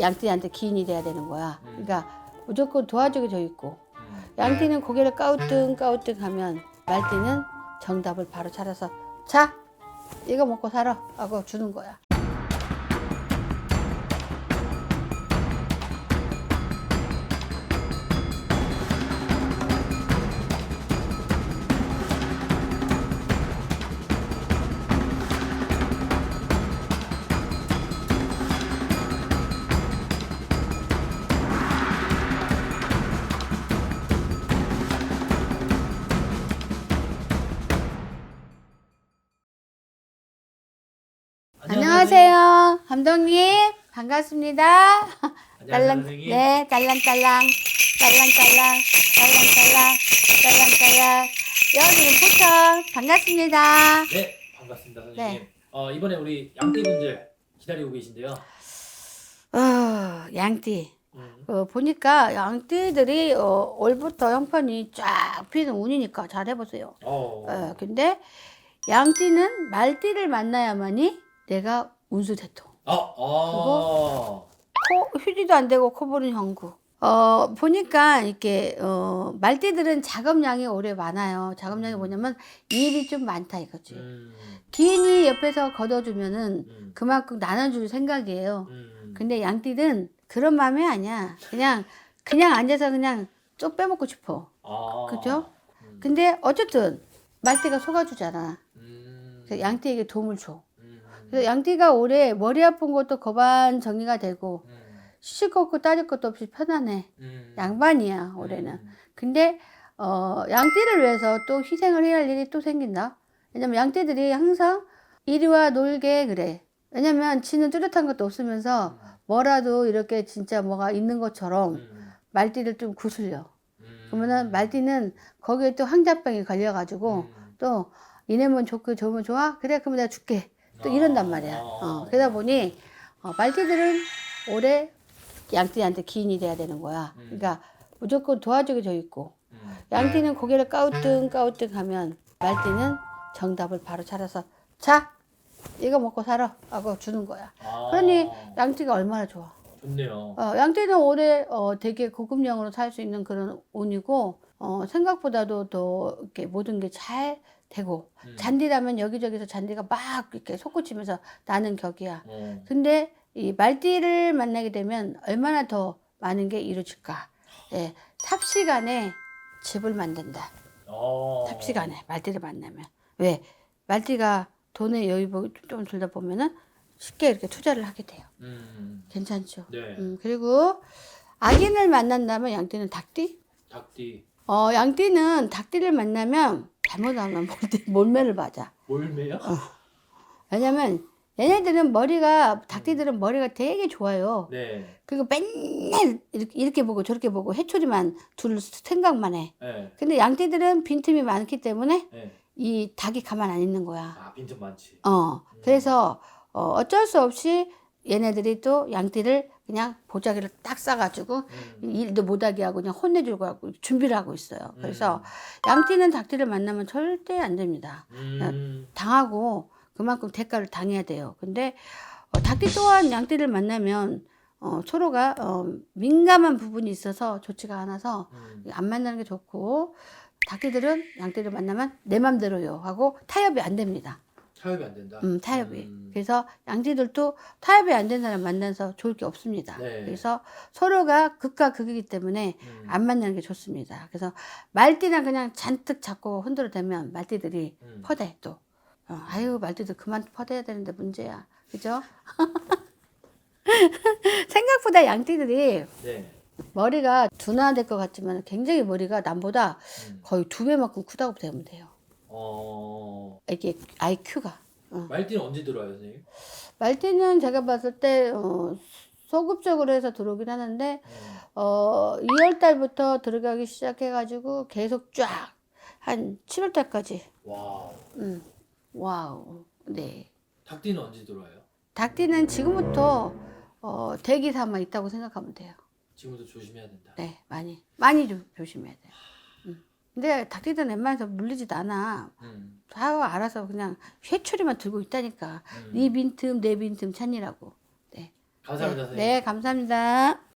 양띠한테 기인이 돼야 되는 거야. 음. 그러니까 무조건 도와주게 돼 있고 음. 양띠는 고개를 까우뚱 까우뚱 하면 말띠는 정답을 바로 찾아서 자 이거 먹고 살아 하고 주는 거야. 안녕하세요, 감독님 반갑습니다. 딸랑. 네 딸랑딸랑 딸랑딸랑 딸랑딸랑 딸랑딸랑 여기는 포천 반갑습니다. 네, 반갑습니다, 선생님. 네. 어, 이번에 우리 양띠분들 기다리고 계신데요. 어, 양띠 음. 어, 보니까 양띠들이 어, 올부터 형편이 쫙 피는 운이니까 잘 해보세요. 어. 어, 근데 양띠는 말띠를 만나야만이 내가 운수 대통. 어, 어. 코 휴지도 안 되고 코 보는 형구. 어 보니까 이렇게 어 말띠들은 작업량이 올해 많아요. 작업량이 뭐냐면 일이 좀 많다 이거지. 음. 기인이 옆에서 걷어주면은 음. 그만큼 나눠줄 생각이에요. 음. 근데 양띠는 그런 마음이 아니야. 그냥 그냥 앉아서 그냥 쪽 빼먹고 싶어. 아. 그죠? 음. 근데 어쨌든 말띠가 속아주잖아. 음. 그래서 양띠에게 도움을 줘. 음. 그래서 양띠가 올해 머리 아픈 것도 거반 정리가 되고 음. 시실 것 없고 따질 것도 없이 편안해. 음. 양반이야 올해는. 음. 근데 어 양띠를 위해서 또 희생을 해야 할 일이 또 생긴다. 왜냐면 양띠들이 항상 이리와 놀게 그래. 왜냐면 지는 뚜렷한 것도 없으면서 뭐라도 이렇게 진짜 뭐가 있는 것처럼 음. 말띠를 좀 구슬려. 음. 그러면은 말띠는 거기에 또 황자병이 걸려가지고 음. 또 이내면 좋고 좋으면 좋아? 그래 그럼 내가 줄게. 또 이런단 말이야. 어, 그러다 보니 어, 말띠들은 올해 양띠한테 기인이 돼야 되는 거야. 음. 그러니까 무조건 도와주게 돼 있고 음. 양띠는 고개를 까우뚱 까우뚱 하면 말띠는 정답을 바로 찾아서 자 이거 먹고 살아 하고 주는 거야. 아. 그러니 양띠가 얼마나 좋아. 좋네요. 어, 양띠는 올해 어, 되게 고급령으로 살 수 있는 그런 운이고 어, 생각보다도 더 이렇게 모든 게 잘 되고 음. 잔디라면 여기저기서 잔디가 막 이렇게 솟구치면서 나는 격이야. 어. 근데 이 말띠를 만나게 되면 얼마나 더 많은 게 이루어질까. 예, 탑시간에 집을 만든다. 어. 탑시간에 말띠를 만나면 왜 말띠가 돈의 여유 좀 들다 보면은 쉽게 이렇게 투자를 하게 돼요. 음. 괜찮죠. 네. 음, 그리고 악인을 만난다면 양띠는 닭띠. 닭띠. 어, 양띠는 닭띠를 만나면 잘못하면 몰- 몰매를 맞아. 몰매요? 어. 왜냐면 얘네들은 머리가 닭띠들은 머리가 되게 좋아요. 네. 그리고 맨날 이렇게, 이렇게 보고 저렇게 보고 해초리만 둘 생각만 해. 네. 근데 양띠들은 빈틈이 많기 때문에 네. 이 닭이 가만 안 있는 거야. 아, 빈틈 많지. 어, 그래서 어, 어쩔 수 없이 얘네들이 또 양띠를 그냥 보자기를 딱 싸가지고 음. 일도 못하게 하고 그냥 혼내주고 하고 준비를 하고 있어요. 그래서 음. 양띠는 닭띠를 만나면 절대 안 됩니다. 음. 당하고 그만큼 대가를 당해야 돼요. 근데 어, 닭띠 또한 양띠를 만나면 어, 서로가 어, 민감한 부분이 있어서 좋지가 않아서 음. 안 만나는 게 좋고 닭띠들은 양띠를 만나면 내 맘대로요 하고 타협이 안 됩니다. 타협이 안 된다. 음, 타협이. 음. 그래서 양띠들도 타협이 안 된 사람 만나서 좋을 게 없습니다. 네. 그래서 서로가 극과 극이기 때문에 음. 안 만나는 게 좋습니다. 그래서 말띠나 그냥 잔뜩 잡고 흔들어 대면 말띠들이 음. 퍼대 또. 어, 아유 말띠들 그만 퍼대야 되는데 문제야. 그죠? 생각보다 양띠들이 네. 머리가 둔화될 것 같지만 굉장히 머리가 남보다 음. 거의 두 배만큼 크다고 보면 돼요. 어. 이게 IQ가. 말띠는 언제 들어와요, 선생님? 말띠는 제가 봤을 때 어, 소급적으로 해서 들어오긴 하는데 음. 어, 2월 달부터 들어가기 시작해가지고 계속 쫙 한 7월 달까지. 와우. 음, 와우. 네. 닭띠는 언제 들어와요? 닭띠는 지금부터 어, 대기 삼아 있다고 생각하면 돼요. 지금부터 조심해야 된다. 네, 많이 많이 좀 조심해야 돼요. 음. 근데 닭띠들은 웬만해서 물리지도 않아. 음. 다 알아서 그냥 회초리만 들고 있다니까. 음. 네 빈틈 내 빈틈 찾니라고. 네. 감사합니다, 네, 선생님. 네, 감사합니다.